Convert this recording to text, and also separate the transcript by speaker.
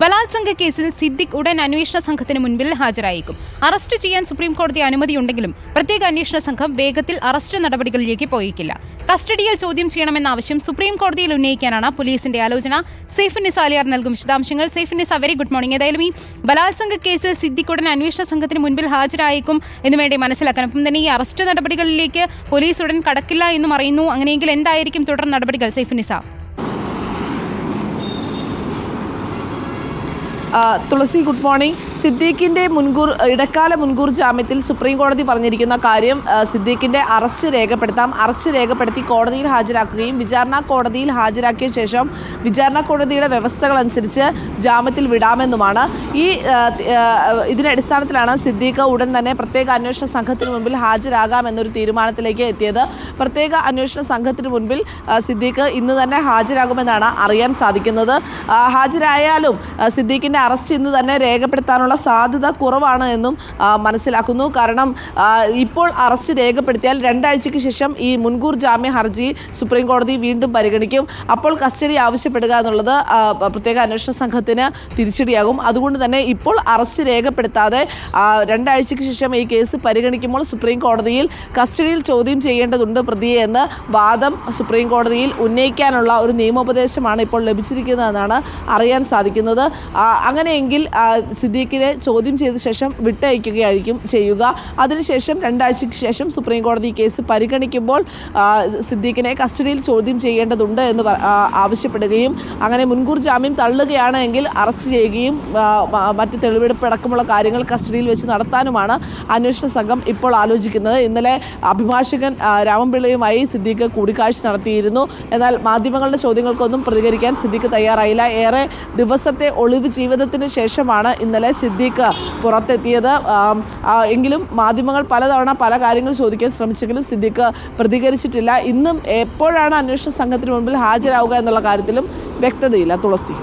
Speaker 1: ബലാത്സംഗ കേസിൽ സിദ്ദിഖ് ഉടൻ അന്വേഷണ സംഘത്തിന് മുൻപിൽ ഹാജരായേക്കും. അറസ്റ്റ് ചെയ്യാൻ സുപ്രീം കോടതി അനുമതിയുണ്ടെങ്കിലും പ്രത്യേക അന്വേഷണ സംഘം വേഗത്തിൽ അറസ്റ്റ് നടപടികളിലേക്ക് പോയേക്കില്ല. കസ്റ്റഡിയിൽ ചോദ്യം ചെയ്യണമെന്ന ആവശ്യം സുപ്രീം കോടതിയിൽ ഉന്നയിക്കാനാണ് പോലീസിന്റെ ആലോചന. സൈഫുൻ നിസാലിയാർ നൽകും വിശദാംശങ്ങൾ. Saifun Nisa very good morning. ഏതായാലും ഈ ബലാത്സംഗ കേസിൽ സിദ്ദിഖ് ഉടൻ അന്വേഷണ സംഘത്തിന് മുൻപിൽ ഹാജരായേക്കും എന്ന് വേണ്ടി മനസ്സിലാക്കാൻ. അപ്പം തന്നെ ഈ അറസ്റ്റ് നടപടികളിലേക്ക് പോലീസ് ഉടൻ കടക്കില്ല എന്നും അറിയുന്നു. അങ്ങനെയെങ്കിൽ എന്തായിരിക്കും തുടർ നടപടികൾ? Saifun Nisa
Speaker 2: Thulasi good morning. സിദ്ദീഖിന്റെ മുൻകൂർ ഇടക്കാല മുൻകൂർ ജാമ്യത്തിൽ സുപ്രീം കോടതി പറഞ്ഞിരിക്കുന്ന കാര്യം സിദ്ദീഖിന്റെ അറസ്റ്റ് രേഖപ്പെടുത്താം. അറസ്റ്റ് രേഖപ്പെടുത്തി കോടതിയിൽ ഹാജരാക്കുകയും വിചാരണ കോടതിയിൽ ഹാജരാക്കിയ ശേഷം വിചാരണ കോടതിയുടെ വ്യവസ്ഥകൾ അനുസരിച്ച് ജാമ്യത്തിൽ വിടാമെന്നുമാണ്. ഈ ഇതിന്റെ അടിസ്ഥാനത്തിലാണ് സിദ്ദീഖ് ഉടൻ തന്നെ പ്രത്യേക അന്വേഷണ സംഘത്തിന് മുമ്പിൽ ഹാജരാകാമെന്നൊരു തീരുമാനത്തിലേക്ക് എത്തിയത്. പ്രത്യേക അന്വേഷണ സംഘത്തിന് മുൻപിൽ സിദ്ദീഖ് ഇന്ന് തന്നെ ഹാജരാകുമെന്നാണ് അറിയാൻ സാധിക്കുന്നത്. ഹാജരായാലും സിദ്ദീഖിന്റെ അറസ്റ്റ് ഇന്ന് തന്നെ രേഖപ്പെടുത്താനുള്ള സാധ്യത കുറവാണ് എന്നും മനസ്സിലാക്കുന്നു. കാരണം ഇപ്പോൾ അറസ്റ്റ് രേഖപ്പെടുത്തിയാൽ രണ്ടാഴ്ചയ്ക്ക് ശേഷം ഈ മുൻകൂർ ജാമ്യ ഹർജി സുപ്രീം കോടതി വീണ്ടും പരിഗണിക്കും. അപ്പോൾ കസ്റ്റഡി ആവശ്യപ്പെടുക എന്നുള്ളത് പ്രത്യേക അന്വേഷണ സംഘത്തിന് തിരിച്ചടിയാകും. അതുകൊണ്ട് തന്നെ ഇപ്പോൾ അറസ്റ്റ് രേഖപ്പെടുത്താതെ രണ്ടാഴ്ചയ്ക്ക് ശേഷം ഈ കേസ് പരിഗണിക്കുമ്പോൾ സുപ്രീം കോടതിയിൽ കസ്റ്റഡിയിൽ ചോദ്യം ചെയ്യേണ്ടതുണ്ട് പ്രതിയെ എന്ന് വാദം സുപ്രീം കോടതിയിൽ ഉന്നയിക്കാനുള്ള ഒരു നിയമോപദേശമാണ് ഇപ്പോൾ ലഭിച്ചിരിക്കുന്നതെന്നാണ് അറിയാൻ സാധിക്കുന്നത്. അങ്ങനെയെങ്കിൽ ആ, സിദ്ദീഖിനെ ചോദ്യം ചെയ്ത ശേഷം വിട്ടയക്കുകയായിരിക്കും ചെയ്യുക. അതിനുശേഷം രണ്ടാഴ്ചയ്ക്ക് ശേഷം സുപ്രീം കോടതി കേസ് പരിഗണിക്കുമ്പോൾ സിദ്ദീഖിനെ കസ്റ്റഡിയിൽ ചോദ്യം ചെയ്യേണ്ടതുണ്ട് എന്ന് ആവശ്യപ്പെടുകയും അങ്ങനെ മുൻകൂർ ജാമ്യം തള്ളുകയാണ് എങ്കിൽ അറസ്റ്റ് ചെയ്യുകയും മറ്റ് തെളിവെടുപ്പ് അടക്കമുള്ള കാര്യങ്ങൾ കസ്റ്റഡിയിൽ വെച്ച് നടത്താനുമാണ് അന്വേഷണ സംഘം ഇപ്പോൾ ആലോചിക്കുന്നത്. ഇന്നലെ അഭിഭാഷകൻ രാമൻപിള്ളയുമായി സിദ്ദീഖ് കൂടിക്കാഴ്ച നടത്തിയിരുന്നു. എന്നാൽ മാധ്യമങ്ങളുടെ ചോദ്യങ്ങൾക്കൊന്നും പ്രതികരിക്കാൻ സിദ്ദീഖ് തയ്യാറായില്ല. ഏറെ ദിവസത്തെ ഒളിവ് ജീവിതത്തിന് ശേഷമാണ് ഇന്നലെ സിദ്ദീഖ് പുറത്തെത്തിയത്. എങ്കിലും മാധ്യമങ്ങൾ പലതവണ പല കാര്യങ്ങൾ ചോദിക്കാൻ ശ്രമിച്ചെങ്കിലും സിദ്ദീഖ് പ്രതികരിച്ചിട്ടില്ല. ഇന്നും എപ്പോഴാണ് അന്വേഷണ സംഘത്തിന് മുമ്പിൽ ഹാജരാവുക എന്നുള്ള കാര്യത്തിലും വ്യക്തതയില്ല. തുളസി.